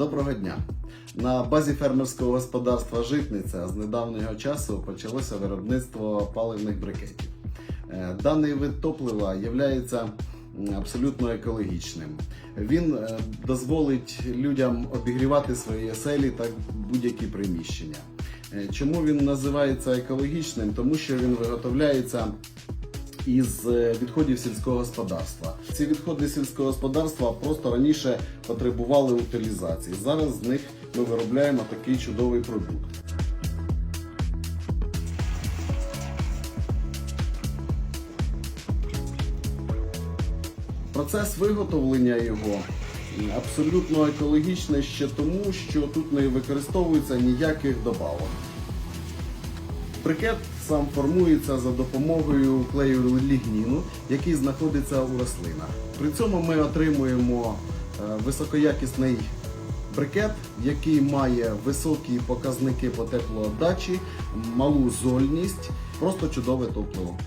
Доброго дня! На базі фермерського господарства Житниця з недавнього часу почалося виробництво паливних брикетів. Е, Даний вид топлива є абсолютно екологічним. Він е, дозволить людям обігрівати свої оселі та будь-які приміщення. Е, Чому він називається екологічним? Тому що він виготовляється із е, відходів сільського господарства. Ці відходи сільського господарства просто раніше потребували утилізації. Зараз з них ми виробляємо такий чудовий продукт. Процес виготовлення його абсолютно екологічний ще тому, що тут не використовується ніяких добавок. Брикет сам формується за допомогою клею лігніну, який знаходиться у рослинах. При цьому ми отримуємо е, високоякісний брикет, який має високі показники по теплоотдачі, малу зольність, просто чудове топливо.